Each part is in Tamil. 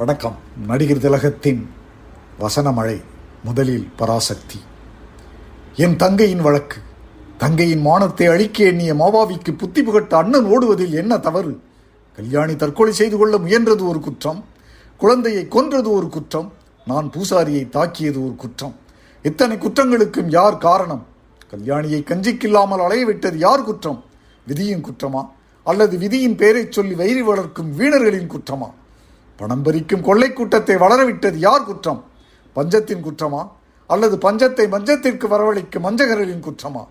வணக்கம். நடிகர் திலகத்தின் வசனமழை முதலில் பராசக்தி. என் தங்கையின் வழக்கு. தங்கையின் மானத்தை அழிக்க எண்ணிய மாவாவிக்கு புத்தி புகட்ட அண்ணன் ஓடுவதில் என்ன தவறு? கல்யாணி தற்கொலை செய்து கொள்ள முயன்றது ஒரு குற்றம். குழந்தையை கொன்றது ஒரு குற்றம். நான் பூசாரியை தாக்கியது ஒரு குற்றம். இத்தனை குற்றங்களுக்கும் யார் காரணம்? கல்யாணியை கஞ்சிக்கில்லாமல் அலையவிட்டது யார் குற்றம்? விதியின் குற்றமா? அல்லது விதியின் பெயரைச் சொல்லி வயிறு வளர்க்கும் வீணர்களின் குற்றமா? பணம் பறிக்கும் கொள்ளை கூட்டத்தை வளரவிட்டது யார் குற்றம்? பஞ்சத்தின் குற்றமா? அல்லது பஞ்சத்தை மஞ்சத்திற்கு வரவழைக்கும் மஞ்சகர்களின் குற்றமா?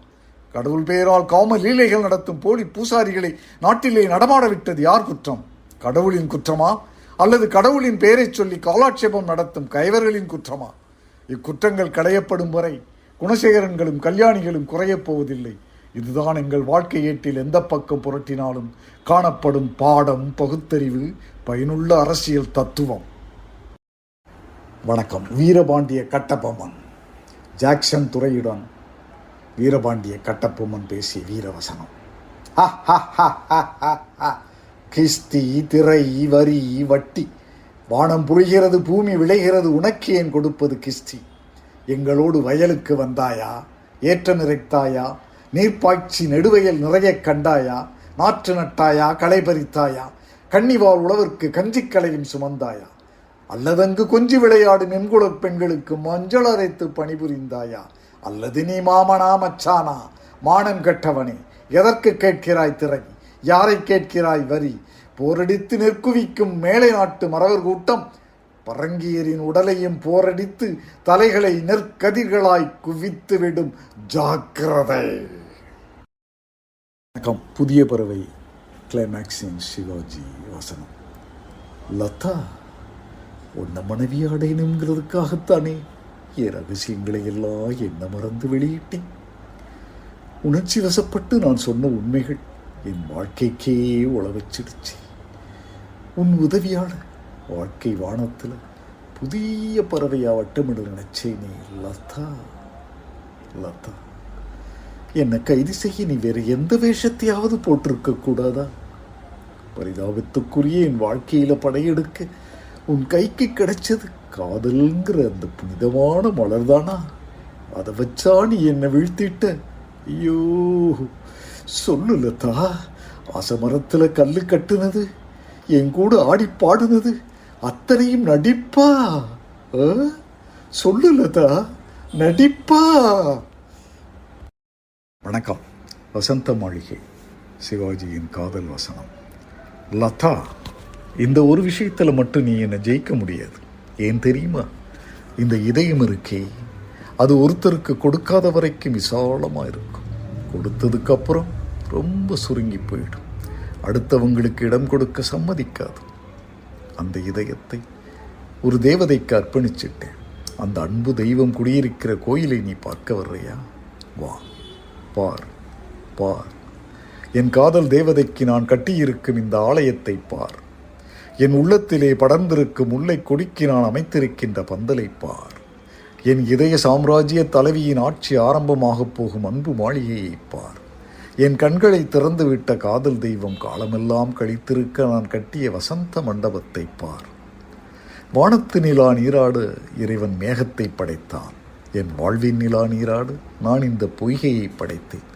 கடவுள் பெயரால் காம லீலைகள் நடத்தும் போலி பூசாரிகளை நாட்டிலே நடமாட விட்டது யார் குற்றம்? கடவுளின் குற்றமா? அல்லது கடவுளின் பெயரைச் சொல்லி காலாட்சேபம் நடத்தும் கைவர்களின் குற்றமா? இக்குற்றங்கள் களையப்படும் வரை குணசேகரன்களும் கல்யாணிகளும் குறையப் போவதில்லை. இதுதான் எங்கள் வாழ்க்கை ஏட்டில் எந்த பக்கம் புரட்டினாலும் காணப்படும் பாடம் பகுத்தறிவு பயனுள்ள அரசியல் தத்துவம். வணக்கம். வீரபாண்டிய கட்டபொம்மன். ஜாக்சன் துறையுடன் வீரபாண்டிய கட்டபொம்மன் பேசிய வீரவசனம். ஹ, ஹ. கிஸ்தி திரை வரி வட்டி. வானம் புரிகிறது பூமி விளைகிறது உனக்கு ஏன் கொடுப்பது கிஸ்தி? எங்களோடு வயலுக்கு வந்தாயா? ஏற்றம் இறைத்தாயா நீர்ப்பாய்ச்சி நெடுவையில் நிறைய கண்டாயா? நாற்று நட்டாயா? களை பறித்தாயா? கன்னிவாள் உழவர்க்கு கஞ்சிக்கலையும் சுமந்தாயா? அல்லதங்கு கொஞ்சி விளையாடும் எண்குலப் பெண்களுக்கு மஞ்சள் அரைத்து பணிபுரிந்தாயா? அல்லது நீ மாமனா மச்சானா? மானம் கெட்டவனே எதற்கு கேட்கிறாய் திரை யாரை கேட்கிறாய் வரி? போரடித்து நெற்குவிக்கும் மேலை நாட்டு மறவர் கூட்டம் பரங்கியரின் உடலையும் போரடித்து தலைகளை நெற்கதிர்களாய் குவித்துவிடும் ஜாக்கிரதை. வணக்கம். புதிய பறவை கிளைமேக்ஸின் சிவாஜி வசனம். லதா உன்னை மனைவி அடையணுங்கிறதுக்காகத்தானே என் ரகசியங்களை எல்லாம் என்ன மறந்து வெளியிட்டேன். உணர்ச்சி வசப்பட்டு நான் சொன்ன உண்மைகள் என் வாழ்க்கைக்கே உழவச்சிடுச்சு உன் உதவியாளர் வாழ்க்கை வானத்தில் புதிய பறவையா வட்டமிட நீ லதா லதா. என்னை கைது செய்ய நீ வேறு எந்த வேஷத்தையாவது போட்டிருக்க கூடாதா? பரிதாபத்துக்குரிய என் வாழ்க்கையில் படையெடுக்க உன் கைக்கு கிடைச்சது காதல்ங்கிற அந்த புனிதமான மலர்தானா? அதை வச்சா நீ என்னை வீழ்த்திட்ட? ஐயோ சொல்லு லதா. அசமரத்தில் கல் கட்டுனது என் கூட ஆடி பாடுனது அத்தனையும் நடிப்பா? ஆ? சொல்லு லதா நடிப்பா? வணக்கம். வசந்த மாளிகை. சிவாஜியின் காதல் வசனம். லதா இந்த ஒரு விஷயத்தில் மட்டும் நீ என்னை ஜெயிக்க முடியாது. ஏன் தெரியுமா? இந்த இதயம் இருக்கே அது ஒருத்தருக்கு கொடுக்காத வரைக்கும் விசாலமாக இருக்கும். கொடுத்ததுக்கப்புறம் ரொம்ப சுருங்கி போயிடும். அடுத்தவங்களுக்கு இடம் கொடுக்க சம்மதிக்காது. அந்த இதயத்தை ஒரு தேவதைக்கு அர்ப்பணிச்சிட்டேன். அந்த அன்பு தெய்வம் குடியிருக்கிற கோயிலை நீ பார்க்க வர்றையா? வா பார் பார். என் காதல் தேவதைக்கு நான் கட்டியிருக்கும் இந்த ஆலயத்தை பார். என் உள்ளத்திலே படர்ந்திருக்கும் முல்லை கொடிக்கு நான் அமைத்திருக்கின்ற பந்தலை பார். என் இதய சாம்ராஜ்ய தலைவியின் ஆட்சி ஆரம்பமாகப் போகும் அன்பு மாளிகையை பார். என் கண்களை திறந்துவிட்ட காதல் தெய்வம் காலமெல்லாம் கழித்திருக்க நான் கட்டிய வசந்த மண்டபத்தை பார். வானத்து நிலா நீராடு இறைவன் மேகத்தை படைத்தான். என் வாழ்வின் நிலா நீராடு நான் இந்த பொய்கையை படைத்தேன்.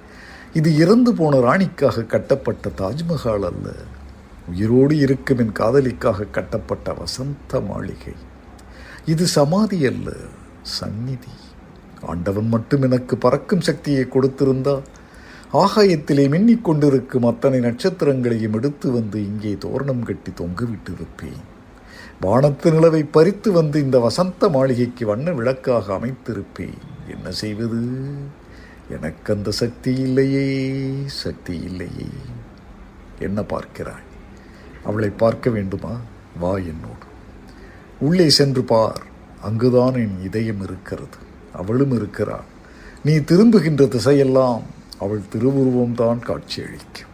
இது இறந்து போன ராணிக்காக கட்டப்பட்ட தாஜ்மஹால் அல்ல. உயிரோடு இருக்கும் என் காதலிக்காக கட்டப்பட்ட வசந்த மாளிகை. இது சமாதி அல்ல சந்நிதி. ஆண்டவன் மட்டும் எனக்கு பறக்கும் சக்தியை கொடுத்திருந்தால் ஆகாயத்திலே மின்னிக் கொண்டிருக்கும் அத்தனை நட்சத்திரங்களையும் எடுத்து வந்து இங்கே தோரணம் கட்டி தொங்குவிட்டிருப்பேன். வானத்து நிலவை பறித்து வந்து இந்த வசந்த மாளிகைக்கு வண்ண விளக்காக அமைத்திருப்பேன். என்ன செய்வது? எனக்கு அந்த சக்தி இல்லையே சக்தி இல்லையே. என்ன பார்க்கிறாய்? அவளை பார்க்க வேண்டுமா? வா என்னோடு. உள்ளே சென்று பார். அங்குதான் என் இதயம் இருக்கிறது. அவளும் இருக்கிறாள். நீ திரும்புகின்ற திசையெல்லாம் அவள் திருவுருவம்தான் காட்சியளிக்கும்.